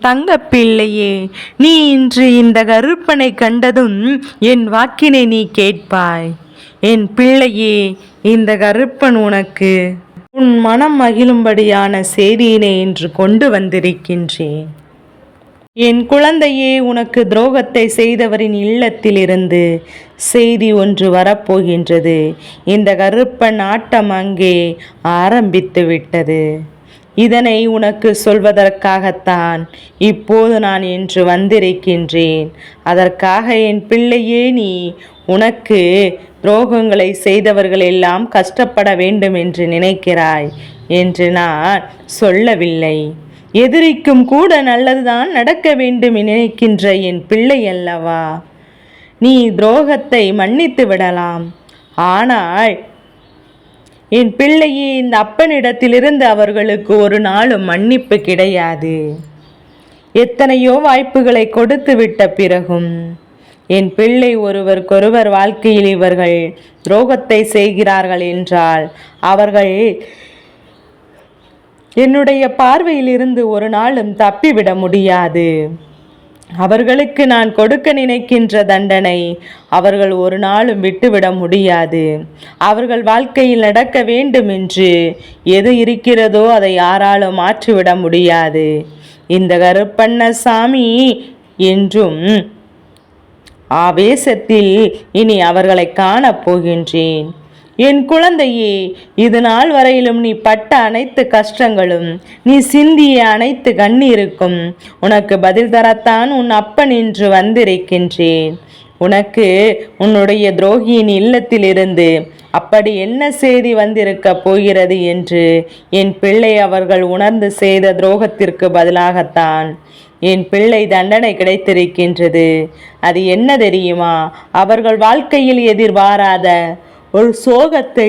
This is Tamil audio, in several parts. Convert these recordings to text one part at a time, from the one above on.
தங்க பிள்ளையே நீ இன்று இந்த கருப்பனை கண்டதும் என் வாக்கினை நீ கேட்பாய். என் பிள்ளையே இந்த கருப்பன் உனக்கு உன் மனம் மகிழும்படியான செய்தியினை இன்று கொண்டு வந்திருக்கின்றேன். என் குழந்தையே உனக்கு துரோகத்தை செய்தவரின் இல்லத்திலிருந்து செய்தி ஒன்று வரப்போகின்றது. இந்த கருப்பன் ஆட்டம் அங்கே ஆரம்பித்து விட்டது இதனை உனக்கு சொல்வதற்காகத்தான். இப்போது நான் இன்று வந்திருக்கின்றேன். அதற்காக என் பிள்ளையே நீ உனக்கு துரோகங்களை செய்தவர்கள் எல்லாம் கஷ்டப்பட வேண்டும் என்று நினைக்கிறாய் என்று நான் சொல்லவில்லை. எதிரிக்கும் கூட நல்லதுதான் நடக்க வேண்டும் நினைக்கின்ற என் பிள்ளை அல்லவா? நீ துரோகத்தை மன்னித்து விடலாம். ஆனால் என் பிள்ளையே இந்த அப்பனிடத்திலிருந்து அவர்களுக்கு ஒரு நாளும் மன்னிப்பு கிடையாது. எத்தனையோ வாய்ப்புகளை கொடுத்து விட்ட பிறகும் என் பிள்ளை ஒருவருக்கொருவர் வாழ்க்கையில் இவர்கள் துரோகத்தை செய்கிறார்கள் என்றால் அவர்கள் என்னுடைய பார்வையிலிருந்து ஒரு நாளும் தப்பிவிட முடியாது. அவர்களுக்கு நான் கொடுக்க நினைக்கின்ற தண்டனை அவர்கள் ஒரு நாளும் விட்டுவிட முடியாது. அவர்கள் வாழ்க்கையில் நடக்க வேண்டும் என்று எது இருக்கிறதோ அதை யாராலும் மாற்றிவிட முடியாது. இந்த கருப்பண்ணசாமி என்றும் ஆவேசத்தில் இனி அவர்களை காணப் போகின்றேன். என் குழந்தையே இது நாள் வரையிலும் நீ பட்ட அனைத்து கஷ்டங்களும் நீ சிந்திய அனைத்து கண்ணீருக்கும் உனக்கு பதில் தரத்தான் உன் அப்பன் இன்று வந்திருக்கின்றேன். உனக்கு உன்னுடைய துரோகியின் இல்லத்திலிருந்து அப்படி என்ன செய்தி வந்திருக்க போகிறது என்று என் பிள்ளை அவர்கள் உணர்ந்து செய்த துரோகத்திற்கு பதிலாகத்தான் என் பிள்ளை தண்டனை கிடைத்திருக்கின்றது. அது என்ன தெரியுமா? அவர்கள் வாழ்க்கையில் எதிர்பாராத ஒரு சோகத்தை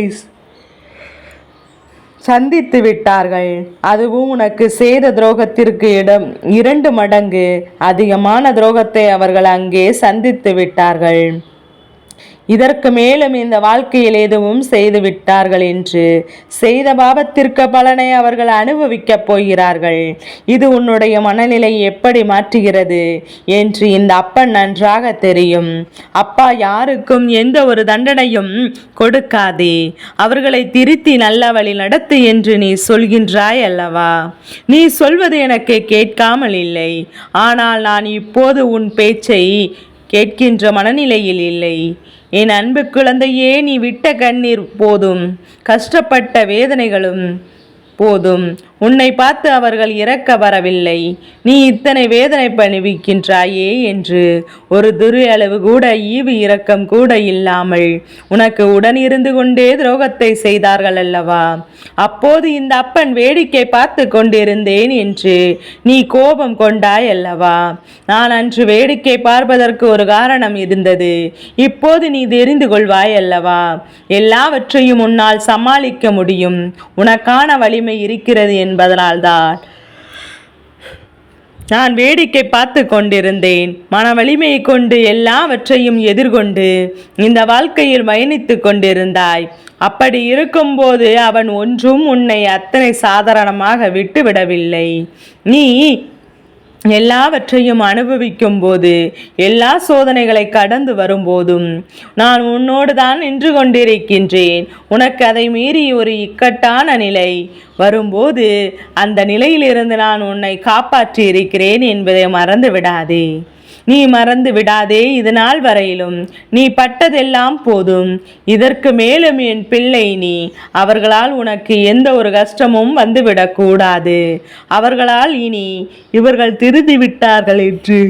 சந்தித்து விட்டார்கள். அதுவும் உனக்கு செய்த துரோகத்திற்கு இடம் இரண்டு மடங்கு அதிகமான துரோகத்தை அவர்கள் அங்கே சந்தித்து விட்டார்கள். இதற்கு மேலும் இந்த வாழ்க்கையில் எதுவும் செய்து விட்டார்கள் என்று. செய்த பாவத்திற்கு பலனை அவர்கள் அனுபவிக்கப் போகிறார்கள். இது உன்னுடைய மனநிலை எப்படி மாற்றுகிறது என்று இந்த அப்பன் நன்றாக தெரியும். அப்பா யாருக்கும் எந்த ஒரு தண்டனையும் கொடுக்காதே. அவர்களை திருத்தி நல்ல வழி நடத்து என்று நீ சொல்கின்றாய் அல்லவா? நீ சொல்வது எனக்கு கேட்காமல் இல்லை. ஆனால் நான் இப்போது உன் பேச்சை கேட்கின்ற மனநிலையில் இல்லை. என் அன்பு குழந்தையே நீ விட்ட கண்ணீர் போதும். கஷ்டப்பட்ட வேதனைகளும் போதும். உன்னை பார்த்து அவர்கள் இறக்க வரவில்லை. நீ இத்தனை வேதனை பணிவிக்கின்றாயே என்று. ஒரு துரு அளவு கூட ஈவு இரக்கம் கூட இல்லாமல் உனக்கு உடன் இருந்து கொண்டே துரோகத்தை செய்தார்கள் அல்லவா? அப்போது இந்த அப்பன் வேடிக்கை பார்த்து கொண்டிருந்தேன் என்று நீ கோபம் கொண்டாய் அல்லவா? நான் அன்று வேடிக்கை பார்ப்பதற்கு ஒரு காரணம் இருந்தது. இப்போது நீ தெரிந்து கொள்வாய் அல்லவா? எல்லாவற்றையும் உன்னால் சமாளிக்க முடியும். உனக்கான வலிமை இருக்கிறது என்பதனால்தான் நான் வேடிக்கை பார்த்து கொண்டிருந்தேன். மன வலிமையை கொண்டு எல்லாவற்றையும் எதிர்கொண்டு இந்த வாழ்க்கையில் பயணித்து கொண்டிருந்தாய். அப்படி இருக்கும்போது அவன் ஒன்றும் உன்னை அத்தனை சாதாரணமாக விட்டுவிடவில்லை. நீ எல்லாவற்றையும் அனுபவிக்கும் போது எல்லா சோதனைகளை கடந்து வரும்போதும் நான் உன்னோடு தான் நின்று கொண்டிருக்கின்றேன். உனக்கு அதை மீறி ஒரு இக்கட்டான நிலை வரும்போது அந்த நிலையிலிருந்து நான் உன்னை காப்பாற்றி இருக்கிறேன் என்பதை மறந்து விடாதே நீ மறந்து விடாதே இது நாள் வரையிலும். நீ பட்டதெல்லாம் போதும். இதற்கு மேலும் என் பிள்ளை நீ. அவர்களால் உனக்கு எந்த ஒரு கஷ்டமும் வந்துவிடக்கூடாது அவர்களால் இனி இவர்கள் திருதி விட்டார்கள் என்று.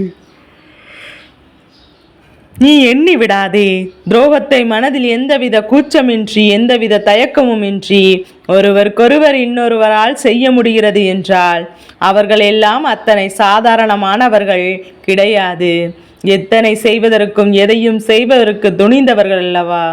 நீ எண்ணி விடாதே. துரோகத்தை மனதில் எந்தவித கூச்சமின்றி எந்தவித தயக்கமுமின்றி ஒருவருக்கொருவர் இன்னொருவரால் செய்ய முடிகிறது என்றால் அவர்கள் எல்லாம் அத்தனை சாதாரணமானவர்கள் கிடையாது. எத்தனை செய்வதற்கும் எதையும் செய்வதற்கு துணிந்தவர்கள் அல்லவா?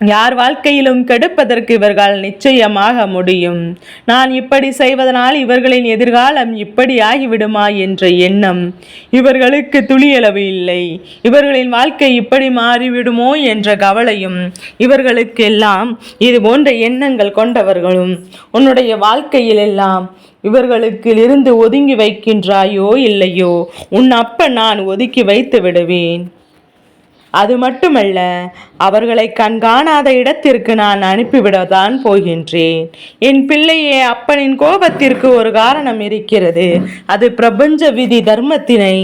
யார் வாழ்க்கையிலும் கெடுப்பதற்கு இவர்கள் நிச்சயமாக முடியும். நான் இப்படி செய்வதனால் இவர்களின் எதிர்காலம் இப்படி ஆகிவிடுமா என்ற எண்ணம் இவர்களுக்கு துளியளவு இல்லை. இவர்களின் வாழ்க்கை இப்படி மாறிவிடுமோ என்ற கவலையும் இவர்களுக்கெல்லாம் இது போன்ற எண்ணங்கள் கொண்டவர்களும் உன்னுடைய வாழ்க்கையில் எல்லாம் இவர்களுக்கு இருந்து ஒதுங்கி வைக்கின்றாயோ இல்லையோ? உன் அப்ப நான் ஒதுக்கி வைத்து விடுவேன். அது மட்டுமல்ல அவர்களை கண்காணாத இடத்திற்கு நான் அனுப்பிவிடத்தான் போகின்றேன். என் பிள்ளையே அப்பனின் கோபத்திற்கு ஒரு காரணம் இருக்கிறது. அது பிரபஞ்ச விதி தர்மத்தினை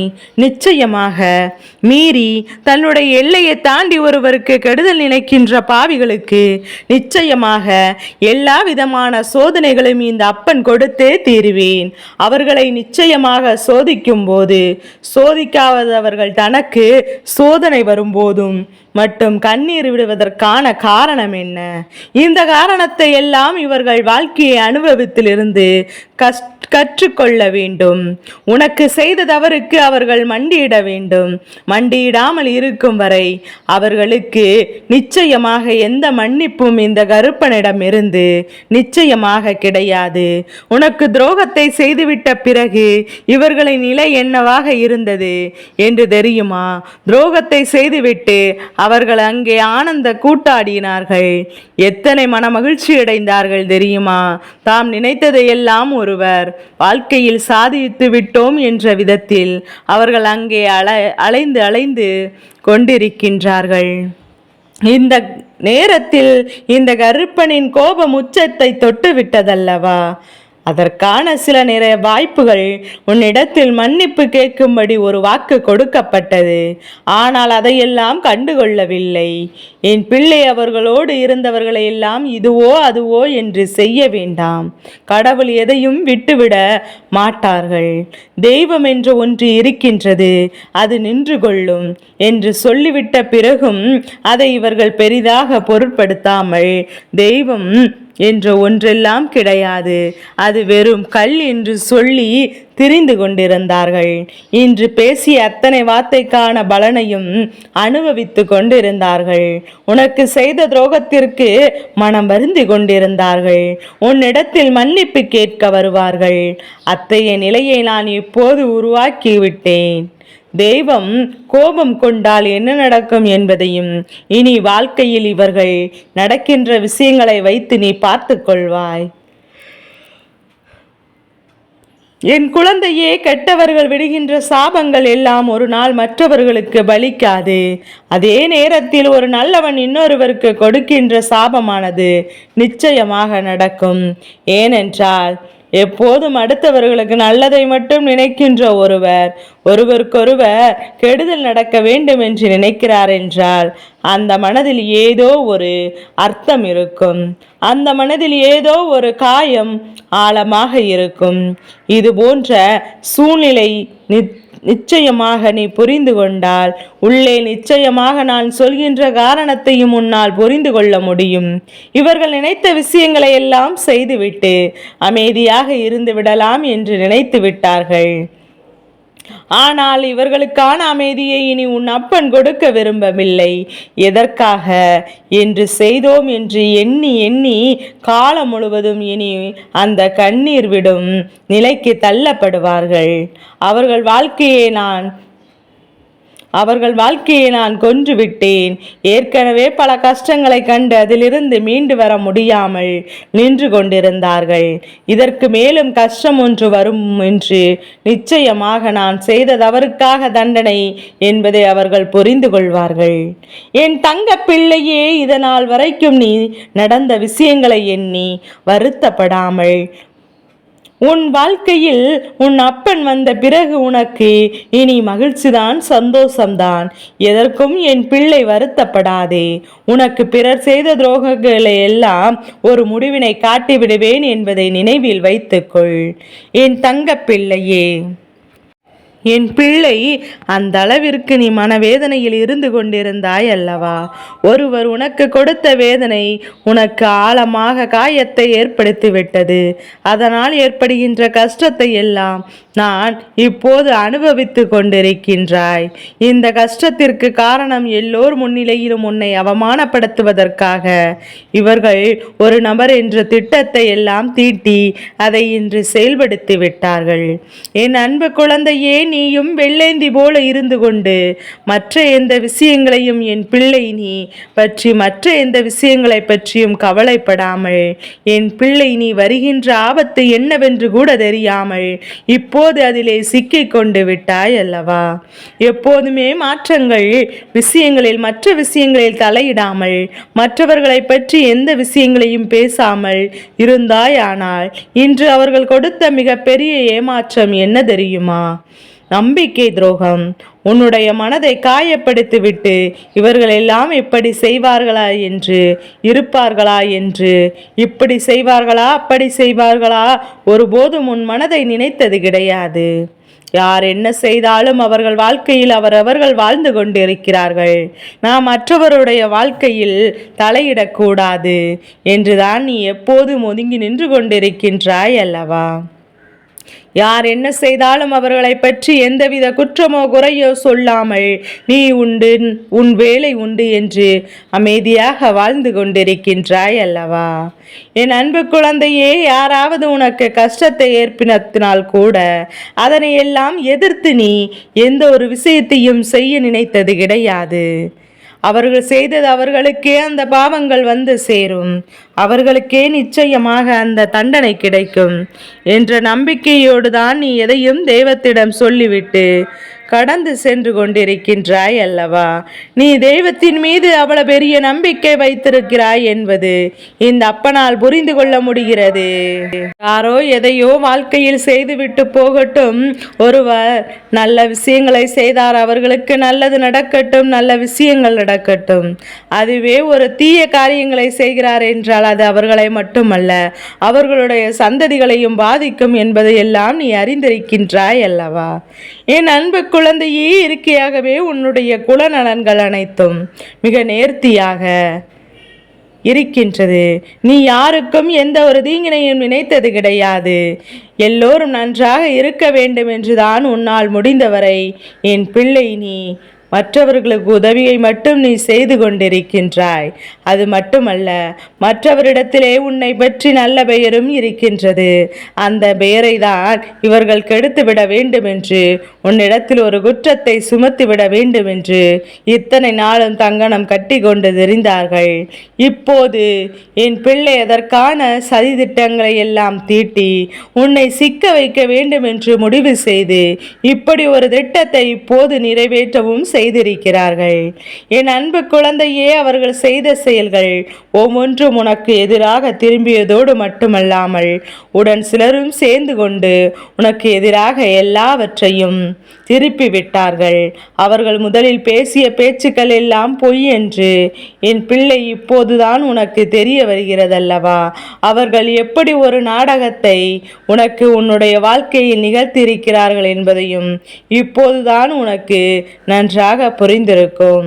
நிச்சயமாக மீறி தன்னுடைய எல்லையை தாண்டி ஒருவருக்கு கெடுதல் நினைக்கின்ற பாவிகளுக்கு நிச்சயமாக எல்லா விதமான சோதனைகளையும் இந்த அப்பன் கொடுத்தே தீருவேன். அவர்களை நிச்சயமாக சோதிக்கும் போது சோதிக்காதவர்கள் தனக்கு சோதனை வரும்போது போதும். மட்டும் கண்ணீர் விடுவதற்கான காரணம் என்ன? இந்த காரணத்தை எல்லாம் இவர்கள் வாழ்க்கையை அனுபவத்திலிருந்து கஷ் கற்றுக்கொள்ள வேண்டும். உனக்கு செய்த தவறுக்கு அவர்கள் மண்டியிட வேண்டும். மண்டியிடாமல் இருக்கும் வரை அவர்களுக்கு நிச்சயமாக எந்த மன்னிப்பும் இந்த கருப்பனிடம் இருந்து நிச்சயமாக கிடையாது. உனக்கு துரோகத்தை செய்துவிட்ட பிறகு இவர்களின் நிலை என்னவாக இருந்தது? என்று தெரியுமா? துரோகத்தை செய்துவிட்டு அவர்கள் அங்கே ஆனந்த கூட்டாடினார்கள். எத்தனை மன மகிழ்ச்சி அடைந்தார்கள் தெரியுமா? தாம் நினைத்ததையெல்லாம் ஒருவர் வாழ்க்கையில் சாதித்து விட்டோம் என்ற விதத்தில் அவர்கள் அங்கே அலை அலைந்து அலைந்து கொண்டிருக்கின்றார்கள். இந்த நேரத்தில் இந்த கருப்பனின் கோபம் உச்சத்தை தொட்டு விட்டதல்லவா அதற்கான சில நிறைய வாய்ப்புகள் உன்னிடத்தில் மன்னிப்பு கேட்கும்படி ஒரு வாக்கு கொடுக்கப்பட்டது. ஆனால் அதையெல்லாம் கண்டுகொள்ளவில்லை. என் பிள்ளை அவர்களோடு இருந்தவர்களை எல்லாம் இதுவோ அதுவோ என்று செய்ய வேண்டாம். கடவுள் எதையும் விட்டுவிட மாட்டார்கள். தெய்வம் என்ற ஒன்று இருக்கின்றது அது நின்று கொள்ளும் என்று சொல்லிவிட்ட பிறகும் அதை இவர்கள் பெரிதாக பொருட்படுத்தாமல் தெய்வம் என்ற ஒன்றெல்லாம் கிடையாது. அது வெறும் கல் என்று சொல்லி திரிந்து கொண்டிருந்தார்கள். இன்று பேசிய அத்தனை வார்த்தைக்கான பலனையும் அனுபவித்து கொண்டிருந்தார்கள். உனக்கு செய்த துரோகத்திற்கு மனம் வருந்தி கொண்டிருந்தார்கள். உன்னிடத்தில் மன்னிப்பு கேட்க வருவார்கள். அத்தகைய நிலையை நான் இப்போது உருவாக்கி விட்டேன். தெய்வம் கோபம் கொண்டால் என்ன நடக்கும் என்பதையும் இனி வாழ்க்கையில் இவர்கள் நடக்கின்ற விஷயங்களை வைத்து நீ பார்த்து கொள்வாய். என் குழந்தையே கெட்டவர்கள் விடுகின்ற சாபங்கள் எல்லாம் ஒரு நாள் மற்றவர்களுக்கு பலிக்காது. அதே நேரத்தில் ஒரு நல்லவன் இன்னொருவருக்கு கொடுக்கின்ற சாபமானது நிச்சயமாக நடக்கும். ஏனென்றால் எப்போதும் அடுத்தவர்களுக்கு நல்லதை மட்டும் நினைக்கின்ற ஒருவர் ஒருவருக்கொருவர் கெடுதல் நடக்க வேண்டும் என்று நினைக்கிறார் என்றால் அந்த மனதில் ஏதோ ஒரு அர்த்தம் இருக்கும். அந்த மனதில் ஏதோ ஒரு காயம் ஆழமாக இருக்கும். இது போன்ற சூழ்நிலை நித் நிச்சயமாக நீ புரிந்து கொண்டால் உள்ளே நிச்சயமாக நான் சொல்கின்ற காரணத்தையும் உன்னால் புரிந்து கொள்ள முடியும். இவர்கள் நினைத்த விஷயங்களை எல்லாம் செய்துவிட்டு அமைதியாக இருந்து விடலாம் என்று நினைத்து விட்டார்கள். ஆனால் இவர்களுக்கான அமைதியை இனி உன் அப்பன் கொடுக்க விரும்பவில்லை. எதற்காக? என்று செய்தோம் என்று எண்ணி எண்ணி காலம் முழுவதும் இனி அந்த கண்ணீர் விடும் நிலைக்கு தள்ளப்படுவார்கள். அவர்கள் வாழ்க்கையை நான் அவர்கள் வாழ்க்கையை நான் கொன்று விட்டேன் ஏற்கனவே பல கஷ்டங்களை கண்டு அதிலிருந்து மீண்டு வர முடியாமல் நின்று கொண்டிருந்தார்கள். இதற்கு மேலும் கஷ்டம் ஒன்று வரும் என்று நிச்சயமாக நான் செய்த தவறுக்காக தண்டனை என்பதை அவர்கள் புரிந்து கொள்வார்கள். என் தங்க பிள்ளையே இதனால் வரைக்கும் நீ நடந்த விஷயங்களை எண்ணி வருத்தப்படாமல் உன் வாழ்க்கையில் உன் அப்பன் வந்த பிறகு உனக்கு இனி மகிழ்ச்சிதான் சந்தோஷம்தான். எதற்கும் என் பிள்ளை வருத்தப்படாதே. உனக்கு பிறர் செய்த துரோகங்களை எல்லாம் ஒரு முடிவினை காட்டிவிடுவேன் என்பதை நினைவில் வைத்துக்கொள். என் தங்க பிள்ளையே. என் பிள்ளை அந்த அளவிற்கு நீ மனவேதனையில் இருந்து கொண்டிருந்தாய் அல்லவா? ஒருவர் உனக்கு கொடுத்த வேதனை உனக்கு ஆழமாக காயத்தை ஏற்படுத்தி விட்டது அதனால் ஏற்படுகின்ற கஷ்டத்தை எல்லாம் நான் இப்போது அனுபவித்து கொண்டிருக்கின்றாய். இந்த கஷ்டத்திற்கு காரணம் எல்லோர் முன்னிலையிலும் உன்னை அவமானப்படுத்துவதற்காக. இவர்கள் ஒரு நபர் என்ற திட்டத்தை எல்லாம் தீட்டி அதை இன்று செயல்படுத்தி விட்டார்கள். என் அன்பு குழந்தையே நீயும் வெள்ளேந்தி போல இருந்து கொண்டு மற்ற எந்த விஷயங்களையும் என் பிள்ளை நீ பற்றி மற்ற எந்த விஷயங்களை பற்றியும் கவலைப்படாமல் என் பிள்ளை நீ வருகின்ற ஆபத்து என்னவென்று கூட தெரியாமல் இப்போ இப்போது அதிலே சிக்கிக் கொண்டு விட்டாய் அல்லவா? எப்போதுமே மாற்றங்கள் விஷயங்களில் மற்ற விஷயங்களில் தலையிடாமல் மற்றவர்களை பற்றி எந்த விஷயங்களையும் பேசாமல் இருந்தாயானால் இன்று அவர்கள் கொடுத்த மிகப்பெரிய ஏமாற்றம் என்ன தெரியுமா? நம்பிக்கை துரோகம். உன்னுடைய மனதை காயப்படுத்திவிட்டு இவர்கள் எல்லாம் இப்படி செய்வார்களா என்று இருப்பார்களா என்று இப்படி செய்வார்களா அப்படி செய்வார்களா ஒருபோதும் உன் மனதை நினைத்தது கிடையாது. யார் என்ன செய்தாலும் அவர்கள் வாழ்க்கையில் அவரவர்கள் வாழ்ந்து கொண்டிருக்கிறார்கள். நாம் மற்றவருடைய வாழ்க்கையில் தலையிடக்கூடாது. என்றுதான் நீ எப்போதும் ஒதுங்கி நின்று கொண்டிருக்கின்றாய் அல்லவா? யார் என்ன செய்தாலும் அவர்களை பற்றி எந்தவித குற்றமோ குறையோ சொல்லாமல் நீ உண்டு உன் வேலை உண்டு என்று அமைதியாக வாழ்ந்து கொண்டிருக்கின்றாய் அல்லவா? என் அன்பு குழந்தையே யாராவது உனக்கு கஷ்டத்தை ஏற்பினத்தினால் கூட அதனை எல்லாம் எதிர்த்து நீ எந்த ஒரு விஷயத்தையும் செய்ய நினைத்தது கிடையாது. அவர்கள் செய்தது அவர்களுக்கே அந்த பாவங்கள் வந்து சேரும். அவர்களுக்கே நிச்சயமாக அந்த தண்டனை கிடைக்கும். என்ற நம்பிக்கையோடு தான் நீ எதையும் தெய்வத்திடம் சொல்லிவிட்டு கடந்து சென்று கொண்டிருக்கின்றாய் அல்லவா? நீ தெய்வத்தின் மீது அவ்வளவு பெரிய நம்பிக்கை வைத்திருக்கிறாய் என்பது இந்த அப்பனால் புரிந்து கொள்ள முடிகிறது. யாரோ எதையோ வாழ்க்கையில் செய்துவிட்டு போகட்டும். ஒருவர் நல்ல விஷயங்களை செய்தார் அவர்களுக்கு நல்லது நடக்கட்டும் நல்ல விஷயங்கள் நடக்கட்டும். அதுவே ஒரு தீய காரியங்களை செய்கிறார் என்றால் அது அவர்களை மட்டுமல்ல அவர்களுடைய சந்ததிகளையும் பாதிக்கும் என்பதை எல்லாம் நீ அறிந்திருக்கின்றாய் அல்லவா? என் அன்பு குழந்தையே இருக்கையாகவே உன்னுடைய குலநலன்கள் அனைத்தும் மிக நேர்த்தியாக இருக்கின்றது. நீ யாருக்கும் எந்த ஒரு தீங்கினையும் நினைத்தது கிடையாது. எல்லோரும் நன்றாக இருக்க வேண்டும் என்றுதான் உன்னால் முடிந்தவரை என் பிள்ளை நீ மற்றவர்களுக்கு உதவியை மட்டும் நீ செய்து கொண்டிருக்கின்றாய். அது மட்டுமல்ல மற்றவரிடத்திலே உன்னை பற்றி நல்ல பெயரும் இருக்கின்றது. அந்த பெயரை தான் இவர்கள் கெடுத்துவிட வேண்டும் என்று உன்னிடத்தில் ஒரு குற்றத்தை சுமத்திவிட வேண்டும் என்று இத்தனை நாளும் தங்கனம் கட்டி கொண்டு தெரிந்தார்கள். இப்போது என் பிள்ளை அதற்கான சதித்திட்டங்களை எல்லாம் தீட்டி உன்னை சிக்க வைக்க வேண்டும் என்று முடிவு செய்து இப்படி ஒரு திட்டத்தை இப்போது நிறைவேற்றவும் செய் செய்திருக்கிறார்கள். என் அன்பு குழந்தையே அவர்கள் செய்த செயல்கள் ஒவ்வொன்றும் உனக்கு எதிராக திரும்பியதோடு மட்டுமல்லாமல் உடன் சிலரும் சேர்ந்து கொண்டு உனக்கு எதிராக எல்லாவற்றையும் திருப்பி விட்டார்கள் அவர்கள் முதலில் பேசிய பேச்சுக்கள் எல்லாம் பொய் என்று என் பிள்ளை இப்போதுதான் உனக்கு தெரிய வருகிறதல்லவா? அவர்கள் எப்படி ஒரு நாடகத்தை உனக்கு உன்னுடைய வாழ்க்கையில் நிகழ்த்தியிருக்கிறார்கள் என்பதையும் இப்போதுதான் உனக்கு நன்றாக நன்றாக புரிந்திருக்கும்.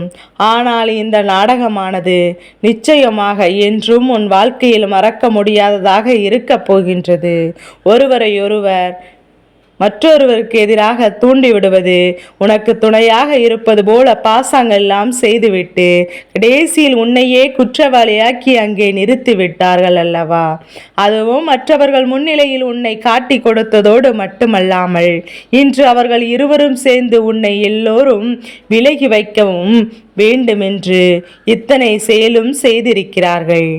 ஆனால் இந்த நாடகமானது நிச்சயமாக என்றும் உன் வாழ்க்கையில் மறக்க முடியாததாக இருக்கப் போகின்றது. ஒருவரையொருவர் மற்றொருவருக்கு எதிராக தூண்டிவிடுவது உனக்கு துணையாக இருப்பது போல பாசாங்கெல்லாம் செய்துவிட்டு கடைசியில் உன்னையே குற்றவாளியாக்கி அங்கே நிறுத்தி விட்டார்கள் அல்லவா? அதுவும் மற்றவர்கள் முன்னிலையில் உன்னை காட்டி கொடுத்ததோடு மட்டுமல்லாமல் இன்று அவர்கள் இருவரும் சேர்ந்து உன்னை எல்லோரும் விலகி வைக்கவும் வேண்டுமென்று இத்தனை செயலும் செய்திருக்கிறார்கள்.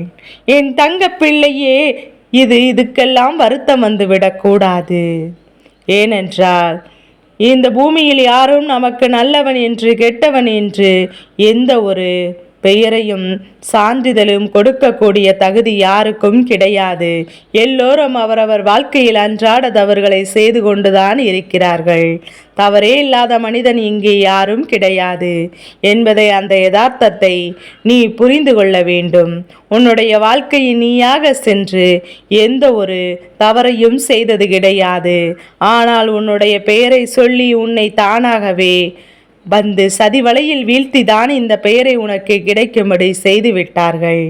என் தங்க பிள்ளையே இது இதுக்கெல்லாம் வருத்தம் வந்துவிடக்கூடாது ஏனென்றால் இந்த பூமியில் யாரும் நமக்கு நல்லவன் என்று கெட்டவன் என்று எந்த ஒரு பெயரையும் சான்றிதழும் கொடுக்கக்கூடிய தகுதி யாருக்கும் கிடையாது. எல்லோரும் அவரவர் வாழ்க்கையில் அன்றாட தவறுகளை செய்து கொண்டுதான் இருக்கிறார்கள். தவறே இல்லாத மனிதன் இங்கே யாரும் கிடையாது. என்பதை அந்த யதார்த்தத்தை நீ புரிந்து கொள்ள வேண்டும். உன்னுடைய வாழ்க்கையை நீயாக சென்று எந்த ஒரு தவறையும் செய்தது கிடையாது. ஆனால் உன்னுடைய பெயரை சொல்லி உன்னை தானாகவே வந்து சதி வலையில் வீழ்த்திதான் இந்த பெயரை உனக்கு கிடைக்கும்படி செய்து விட்டார்கள்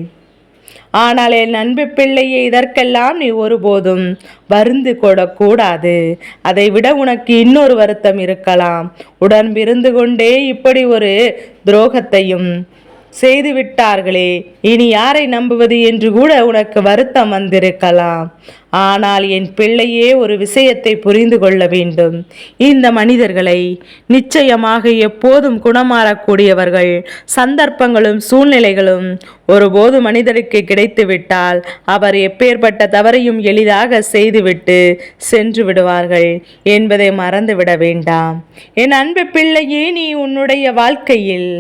ஆனால் என் அன்பு பிள்ளையே இதற்கெல்லாம் நீ ஒருபோதும் வருந்து கொடக்கூடாது. அதை விட உனக்கு இன்னொரு வருத்தம் இருக்கலாம். உடன் இருந்து கொண்டே இப்படி ஒரு துரோகத்தையும் செய்து விட்டார்களே இனி யாரை நம்புவது என்று கூட உனக்கு வருத்தம் வந்திருக்கலாம். ஆனால் என் பிள்ளையே ஒரு விஷயத்தை புரிந்து கொள்ள வேண்டும். இந்த மனிதர்களை நிச்சயமாக எப்போதும் குணமாறக்கூடியவர்கள் சந்தர்ப்பங்களும் சூழ்நிலைகளும் ஒருபோது மனிதருக்கு கிடைத்துவிட்டால் அவர் எப்பேற்பட்ட தவறையும் எளிதாக செய்துவிட்டு சென்று விடுவார்கள் என்பதை மறந்துவிட வேண்டாம். என் அன்பு பிள்ளையே நீ உன்னுடைய வாழ்க்கையில்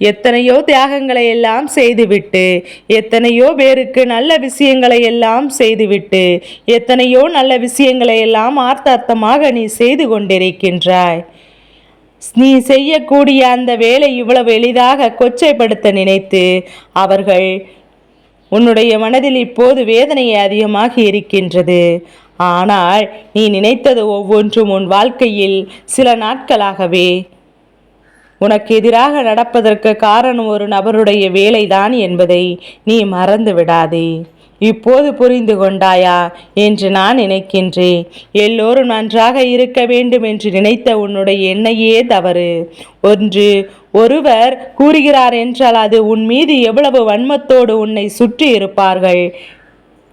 எத்தனையோ தியாகங்களை எல்லாம் செய்துவிட்டு எத்தனையோ பேருக்கு நல்ல விஷயங்களை எல்லாம் செய்துவிட்டு எத்தனையோ நல்ல விஷயங்களை எல்லாம் ஆர்த்தார்த்தமாக நீ செய்து கொண்டிருக்கின்றாய். நீ செய்யக்கூடிய அந்த வேலை இவ்வளவு எளிதாக கொச்சைப்படுத்த நினைத்து அவர்கள் உன்னுடைய மனதில் இப்போது வேதனையை அதிகமாக இருக்கின்றது. ஆனால் நீ நினைத்தது ஒவ்வொன்றும் உன் வாழ்க்கையில் சில நாட்களாகவே உனக்கு எதிராக நடப்பதற்கு காரணம் ஒரு நபருடைய வேலைதான் என்பதை நீ மறந்து விடாதே இப்போது புரிந்து கொண்டாயா என்று நான் நினைக்கின்றேன். எல்லோரும் நன்றாக இருக்க வேண்டும் என்று நினைத்த உன்னுடைய எண்ணையே தவறு. ஒன்று ஒருவர் கூறுகிறார் என்றால் அது உன் மீது எவ்வளவு வன்மத்தோடு உன்னை சுற்றி இருப்பார்கள்.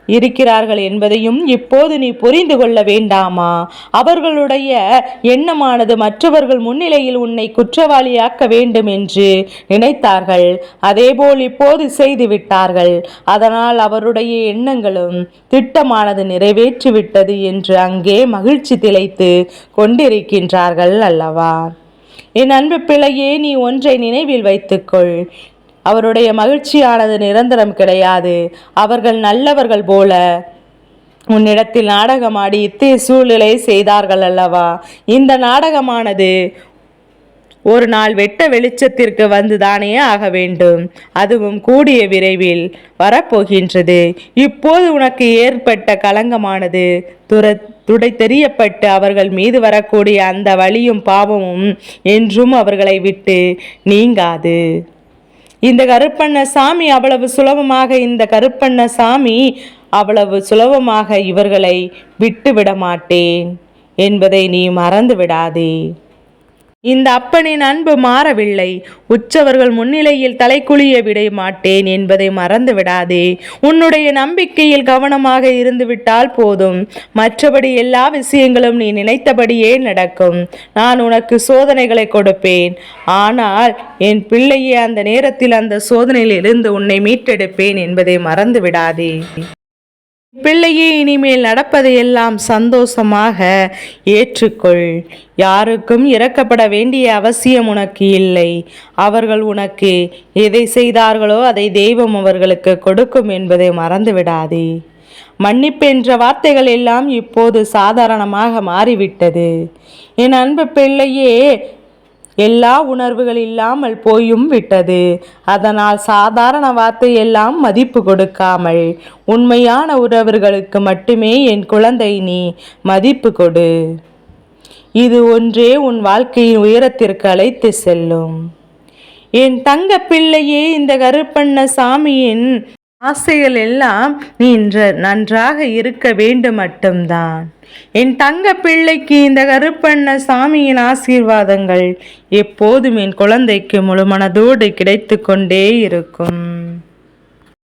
இருக்கிறார்கள் என்பதையும் இப்போது நீ புரிந்து கொள்ள வேண்டாமா? அவர்களுடைய எண்ணமானது மற்றவர்கள் முன்னிலையில் உன்னை குற்றவாளியாக்க வேண்டும் என்று நினைத்தார்கள். அதேபோல் இப்போது செய்து விட்டார்கள். அதனால் அவருடைய எண்ணங்களும் திட்டமானது நிறைவேற்றிவிட்டது என்று அங்கே மகிழ்ச்சி திளைத்து கொண்டிருக்கின்றார்கள் அல்லவா? என் அன்பு பிள்ளையே நீ ஒன்றை நினைவில் வைத்துக்கொள். அவருடைய மகிழ்ச்சியானது நிரந்தரம் கிடையாது. அவர்கள் நல்லவர்கள் போல உன்னிடத்தில் நாடகமாடி இத்தகைய சூழ்நிலை செய்தார்கள் அல்லவா? இந்த நாடகமானது ஒரு நாள் வெட்ட வெளிச்சத்திற்கு வந்துதானே ஆக வேண்டும். அதுவும் கூடிய விரைவில் வரப்போகின்றது. இப்போது உனக்கு ஏற்பட்ட களங்கமானது துர துடை தெரியப்பட்டு அவர்கள் மீது வரக்கூடிய அந்த வழியும் பாவமும் என்றும் அவர்களை விட்டு நீங்காது. இந்த கருப்பண்ண சாமி அவ்வளவு சுலபமாக இந்த கருப்பண்ண சாமி அவ்வளவு சுலபமாக இவர்களை விட்டுவிட மாட்டேன் என்பதை நீ மறந்து விடாதே இந்த அப்பனின் அன்பு மாறவில்லை. உச்சவர்கள் முன்னிலையில் தலைக்குழிய விட மாட்டேன் என்பதை மறந்து விடாதே. உன்னுடைய நம்பிக்கையில் கவனமாக இருந்துவிட்டால் போதும். மற்றபடி எல்லா விஷயங்களும் நீ நினைத்தபடியே நடக்கும். நான் உனக்கு சோதனைகளை கொடுப்பேன். ஆனால் என் பிள்ளையே அந்த நேரத்தில் அந்த சோதனையிலிருந்து உன்னை மீட்டெடுப்பேன் என்பதை மறந்து விடாதே. பிள்ளையே இனிமேல் நடப்பதையெல்லாம் சந்தோஷமாக ஏற்றுக்கொள். யாருக்கும் இறக்கப்பட வேண்டிய அவசியம் உனக்கு இல்லை. அவர்கள் உனக்கு எதை செய்தார்களோ அதை தெய்வம் அவர்களுக்கு கொடுக்கும் என்பதை மறந்துவிடாதே. மன்னிப்பு என்ற வார்த்தைகள் எல்லாம் இப்போது சாதாரணமாக மாறிவிட்டது. என் அன்பு பிள்ளையே எல்லா உணர்வுகள் இல்லாமல் போயும் விட்டது. அதனால் சாதாரண வார்த்தை எல்லாம் மதிப்பு கொடுக்காமல் உண்மையான உறவுகளுக்கு மட்டுமே என் குழந்தை நீ மதிப்பு கொடு. இது ஒன்றே உன் வாழ்க்கையின் உயரத்திற்கு அழைத்து செல்லும். என் தங்க பிள்ளையே இந்த கருப்பண்ண சாமியின் ஆசைகள் எல்லாம் நீ நன்றாக இருக்க வேண்டும் மட்டும்தான் என் தங்க பிள்ளைக்கு இந்த கருப்பண்ண சாமியின் ஆசீர்வாதங்கள் எப்போதும் என் குழந்தைக்கு முழுமனதோடு கிடைத்து கொண்டே இருக்கும்.